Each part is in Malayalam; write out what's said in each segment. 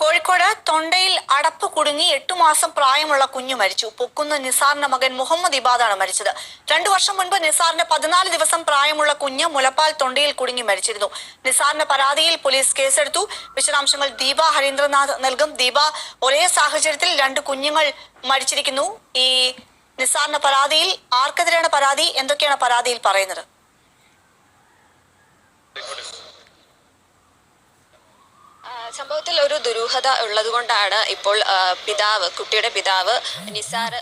കോഴിക്കോട് തൊണ്ടയിൽ അടപ്പ് കുടുങ്ങി എട്ടു മാസം പ്രായമുള്ള കുഞ്ഞു മരിച്ചു. പൊക്കുന്ന നിസാറിന്റെ മകൻ മുഹമ്മദ് ഇബാദാണ് മരിച്ചത്. രണ്ടു വർഷം മുൻപ് നിസാറിന്റെ പതിനാല് ദിവസം പ്രായമുള്ള കുഞ്ഞ് മുലപ്പാൽ തൊണ്ടയിൽ കുടുങ്ങി മരിച്ചിരുന്നു. നിസാറിന്റെ പരാതിയിൽ പോലീസ് കേസെടുത്തു. വിശദാംശങ്ങൾ ദീപ ഹരീന്ദ്രനാഥ് നൽകും. ദീപ ഒരേ സാഹചര്യത്തിൽ രണ്ട് കുഞ്ഞുങ്ങൾ മരിച്ചിരിക്കുന്നു. ഈ നിസാറിന്റെ പരാതിയിൽ ആർക്കെതിരെയാണ് പരാതി? എന്തൊക്കെയാണ് പരാതിയിൽ പറയുന്നത് ആ, സംഭവത്തിൽ ഒരു ദുരൂഹത ഉള്ളതുകൊണ്ടാണ് ഇപ്പോൾ പിതാവ് കുട്ടിയുടെ പിതാവ് നിസാർ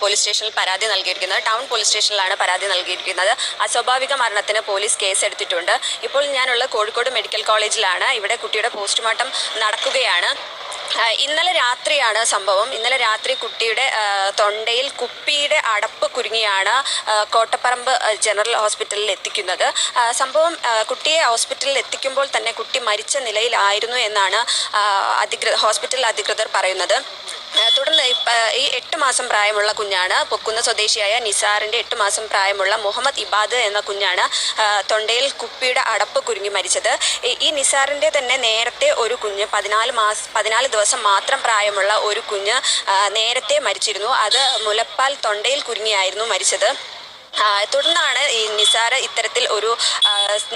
പോലീസ് സ്റ്റേഷനിൽ പരാതി നൽകിയിരിക്കുന്നത്. ടൗൺ പോലീസ് സ്റ്റേഷനിലാണ് പരാതി നൽകിയിരിക്കുന്നത്. അസ്വാഭാവിക മരണത്തിന് പോലീസ് കേസ് എടുത്തിട്ടുണ്ട്. ഇപ്പോൾ ഞാനുള്ള കോഴിക്കോട് മെഡിക്കൽ കോളേജിലാണ്. ഇവിടെ കുട്ടിയുടെ പോസ്റ്റ്മോർട്ടം നടക്കുകയാണ്. ഇന്നലെ രാത്രിയാണ് സംഭവം. ഇന്നലെ രാത്രി കുട്ടിയുടെ തൊണ്ടയിൽ കുപ്പിയുടെ അടപ്പ് കുരുങ്ങിയാണ് കോട്ടപ്പറമ്പ് ജനറൽ ഹോസ്പിറ്റലിൽ എത്തിക്കുന്നത്. സംഭവം കുട്ടിയെ ഹോസ്പിറ്റലിൽ എത്തിക്കുമ്പോൾ തന്നെ കുട്ടി മരിച്ച നിലയിലായിരുന്നു എന്നാണ് അധികൃ ഹോസ്പിറ്റൽ അധികൃതർ പറയുന്നത്. തുടർന്ന് ഈ എട്ട് മാസം പ്രായമുള്ള കുഞ്ഞാണ്. പൊക്കുന്ന സ്വദേശിയായ നിസാറിന്റെ എട്ട് മാസം പ്രായമുള്ള മുഹമ്മദ് ഇബാദ് എന്ന കുഞ്ഞാണ് തൊണ്ടയിൽ കുപ്പിയുടെ അടപ്പ് കുരുങ്ങി മരിച്ചത്. ഈ- നിസാറിന്റെ തന്നെ നേരത്തെ ഒരു കുഞ്ഞ് പതിനാല് മാസ പതിനാല് ദിവസം മാത്രം പ്രായമുള്ള ഒരു കുഞ്ഞ് നേരത്തെ മരിച്ചിരുന്നു. അത് മുലപ്പാൽ തൊണ്ടയിൽ കുരുങ്ങിയായിരുന്നു മരിച്ചത്. തുടർന്നാണ് ഈ നിസാര ഇത്തരത്തിൽ ഒരു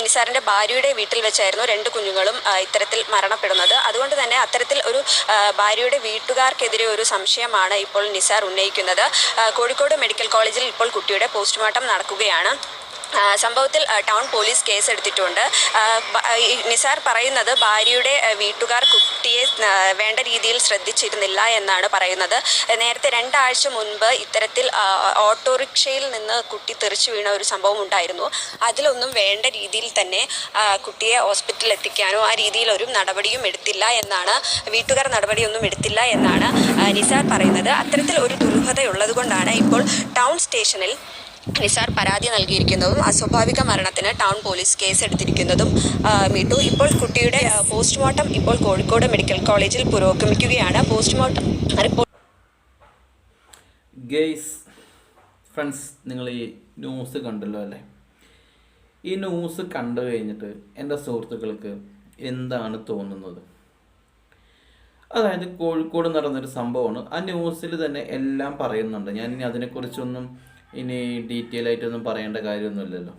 നിസാറിന്റെ ഭാര്യയുടെ വീട്ടിൽ വെച്ചായിരുന്നു രണ്ട് കുഞ്ഞുങ്ങളും ഇത്തരത്തിൽ മരണപ്പെടുന്നത്. അതുകൊണ്ട് തന്നെ അത്തരത്തിൽ ഒരു ഭാര്യയുടെ വീട്ടുകാർക്കെതിരെ ഒരു സംശയമാണ് ഇപ്പോൾ നിസാർ ഉന്നയിക്കുന്നത്. കോഴിക്കോട് മെഡിക്കൽ കോളേജിൽ ഇപ്പോൾ കുട്ടിയുടെ പോസ്റ്റ്മോർട്ടം നടക്കുകയാണ്. സംഭവത്തിൽ ടൗൺ പോലീസ് കേസെടുത്തിട്ടുണ്ട്. നിസാർ പറയുന്നത് ഭാര്യയുടെ വീട്ടുകാർ കുട്ടിയെ വേണ്ട രീതിയിൽ ശ്രദ്ധിച്ചിരുന്നില്ല എന്നാണ് പറയുന്നത്. നേരത്തെ രണ്ടാഴ്ച മുൻപ് ഇത്തരത്തിൽ ഓട്ടോറിക്ഷയിൽ നിന്ന് കുട്ടി തെറിച്ചു വീണ ഒരു സംഭവം ഉണ്ടായിരുന്നു. അതിലൊന്നും വേണ്ട രീതിയിൽ തന്നെ കുട്ടിയെ ഹോസ്പിറ്റലിൽ എത്തിക്കാനോ ആ രീതിയിൽ ഒരു നടപടിയും എടുത്തില്ല എന്നാണ് വീട്ടുകാർ നടപടിയൊന്നും എടുത്തില്ല എന്നാണ് നിസാർ പറയുന്നത്. അത്തരത്തിൽ ഒരു ദുരൂഹതയുള്ളത് ഇപ്പോൾ ടൗൺ സ്റ്റേഷനിൽ നിസാർ പരാതി നൽകിയിരിക്കുന്നതും അസ്വാഭാവിക മരണത്തിന് ടൗൺ പോലീസ് കേസെടുത്തിരിക്കുന്നതും മീട്ടു ഇപ്പോൾ കുട്ടിയുടെ പോസ്റ്റ്മോർട്ടം ഇപ്പോൾ കോഴിക്കോട് മെഡിക്കൽ കോളേജിൽ പുരോഗമിക്കുകയാണ്. പോസ്റ്റ്മോർട്ടം റിപ്പോർട്ട് ഗെയ്സ് ഫ്രണ്ട്സ് നിങ്ങൾ ഈ ന്യൂസ് കണ്ടല്ലോ അല്ലേ? ഈ ന്യൂസ് കണ്ടു കഴിഞ്ഞിട്ട് എന്റെ സുഹൃത്തുക്കൾക്ക് എന്താണ് തോന്നുന്നത്? അതായത് കോഴിക്കോട് നടന്നൊരു സംഭവമാണ്. ആ ന്യൂസിൽ തന്നെ എല്ലാം പറയുന്നുണ്ട്. ഞാൻ ഇനി അതിനെക്കുറിച്ചൊന്നും ഇനി ഡീറ്റെയിൽ ആയിട്ടൊന്നും പറയേണ്ട കാര്യമൊന്നുമില്ലല്ലോ.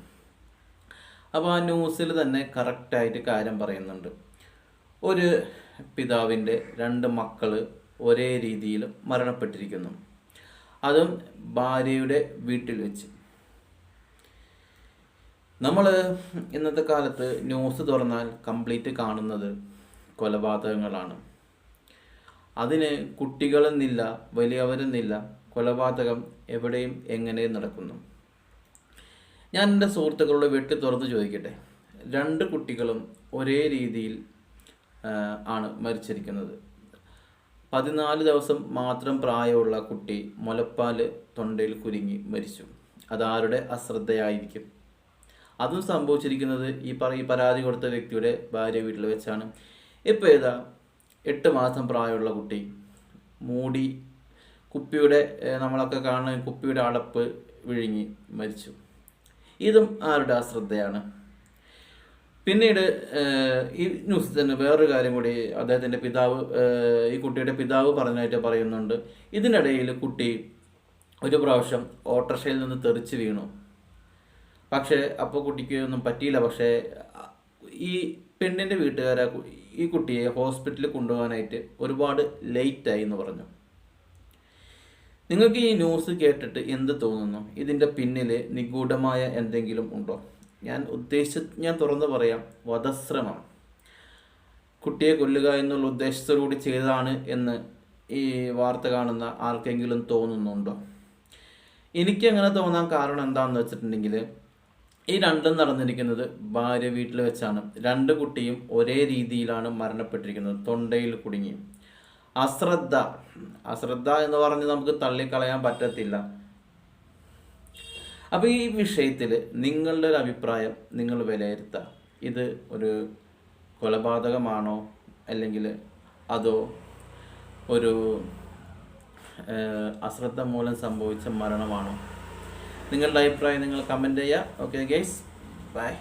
അപ്പോൾ ആ ന്യൂസിൽ തന്നെ കറക്റ്റായിട്ട് കാര്യം പറയുന്നുണ്ട്. ഒരു പിതാവിന്റെ രണ്ട് മക്കൾ ഒരേ രീതിയിൽ മരണപ്പെട്ടിരിക്കുന്നു. അതും ഭാര്യയുടെ വീട്ടിൽ വെച്ച്. നമ്മൾ ഇന്നത്തെ കാലത്ത് ന്യൂസ് തുറന്നാൽ കംപ്ലീറ്റ് കാണുന്നത് കൊലപാതകങ്ങളാണ്. അതിന് കുട്ടികളെന്നില്ല വലിയവരെന്നില്ല കൊലപാതകം എവിടെയും എങ്ങനെ നടക്കുന്നു? ഞാൻ എന്റെ സുഹൃത്തുക്കളോട് വെട്ടി തുറന്ന് ചോദിക്കട്ടെ. രണ്ട് കുട്ടികളും ഒരേ രീതിയിൽ ആണ് മരിച്ചിരിക്കുന്നത്. പതിനാല് ദിവസം മാത്രം പ്രായമുള്ള കുട്ടി മുലപ്പാൽ തൊണ്ടയിൽ കുരുങ്ങി മരിച്ചു. അതാരുടെ അശ്രദ്ധയായിരിക്കും? അതും സംഭവിച്ചിരിക്കുന്നത് ഈ പറ ഈ പരാതി കൊടുത്ത വ്യക്തിയുടെ ഭാര്യ വീട്ടിൽ വെച്ചാണ്. ഇപ്പോൾ ഏതാ? എട്ട് മാസം പ്രായമുള്ള കുട്ടി മൂടി കുപ്പിയുടെ നമ്മളൊക്കെ കാണുന്ന കുപ്പിയുടെ അടപ്പ് വിഴുങ്ങി മരിച്ചു. ഇതും ആരുടെ അശ്രദ്ധയാണ്? പിന്നീട് ഈ ന്യൂസ് തന്നെ വേറൊരു കാര്യം കൂടി അദ്ദേഹത്തിന്റെ പിതാവ് ഈ കുട്ടിയുടെ പിതാവ് പറഞ്ഞതായിട്ട് പറയുന്നുണ്ട്. ഇതിനിടയിൽ കുട്ടി ഒരു പ്രാവശ്യം ഓട്ടോറിക്ഷയിൽ നിന്ന് തെറിച്ച് വീണു. പക്ഷേ അപ്പോൾ കുട്ടിക്ക് ഒന്നും പറ്റിയില്ല. പക്ഷേ ഈ പെണ്ണിന്റെ വീട്ടുകാരെ ഈ കുട്ടിയെ ഹോസ്പിറ്റലിൽ കൊണ്ടുപോകാനായിട്ട് ഒരുപാട് ലേറ്റായി എന്ന് പറഞ്ഞു. നിങ്ങൾക്ക് ഈ ന്യൂസ് കേട്ടിട്ട് എന്ത് തോന്നുന്നു? ഇതിന്റെ പിന്നിൽ നിഗൂഢമായ എന്തെങ്കിലും ഉണ്ടോ? ഞാൻ ഉദ്ദേശിച്ച ഞാൻ തുറന്നു പറയാം വധശ്രമം. കുട്ടിയെ കൊല്ലുക എന്നുള്ള ഉദ്ദേശത്തോടുകൂടി ചെയ്തതാണ് എന്ന് ഈ വാർത്ത കാണുന്ന ആർക്കെങ്കിലും തോന്നുന്നുണ്ടോ? എനിക്ക് അങ്ങനെ തോന്നാൻ കാരണം എന്താണെന്ന് വെച്ചിട്ടുണ്ടെങ്കിൽ ഈ രണ്ടും നടന്നിരിക്കുന്നത് ഭാര്യ വീട്ടിൽ വെച്ചാണ്. രണ്ട് കുട്ടിയും ഒരേ രീതിയിലാണ് മരണപ്പെട്ടിരിക്കുന്നത്. തൊണ്ടയിൽ കുടുങ്ങി. അശ്രദ്ധ. അശ്രദ്ധ എന്ന് പറഞ്ഞ് നമുക്ക് തള്ളിക്കളയാൻ പറ്റത്തില്ല. അപ്പോൾ ഈ വിഷയത്തിൽ നിങ്ങളുടെ ഒരു അഭിപ്രായം നിങ്ങൾ വിലയിരുത്തുക ഇത് ഒരു കൊലപാതകമാണോ? അല്ലെങ്കിൽ അതോ ഒരു അശ്രദ്ധ മൂലം സംഭവിച്ച മരണമാണോ? നിങ്ങളുടെ അഭിപ്രായം നിങ്ങൾ കമന്റ് ചെയ്യുക ഓക്കെ ഗൈസ് ബൈ